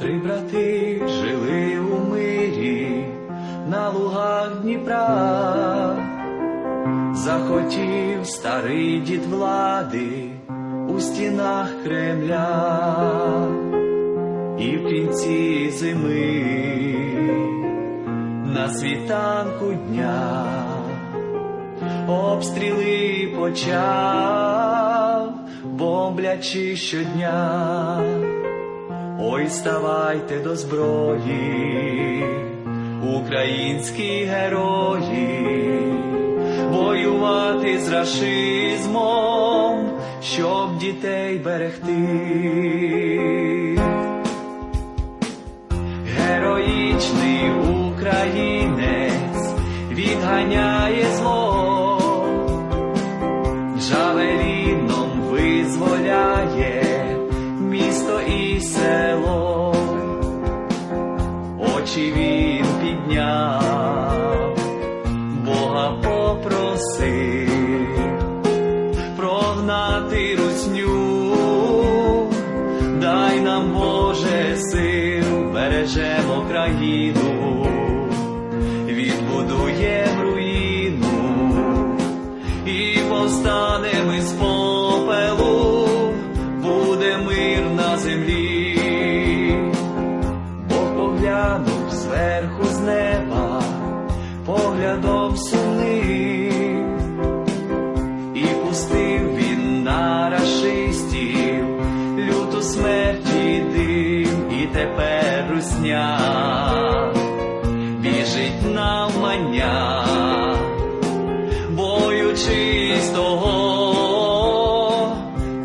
Три брати жили у мирі на лугах Дніпра. Захотів старий дід влади у стінах Кремля, і в кінці зими на світанку дня обстріли почав, бомблячи щодня. Ставайте до зброї, українські герої, воювати з рашизмом, щоб дітей берегти. Героїчний українець відганяє зло, Джавеліном визволяє місто і село, очі він підняв, Бога попросив прогнати русню, дай нам Боже сил, бережемо країну, відбудуєм поглядом сумним, і пустив він на рашистів люту смерті дим, і тепер русня біжить на навмання боючись того,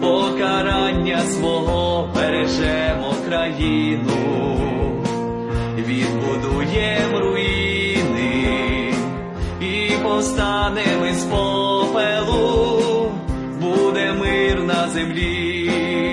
покарання свого бережемо країну, відбудуєм руїни і постанем із попелу, буде мир на землі.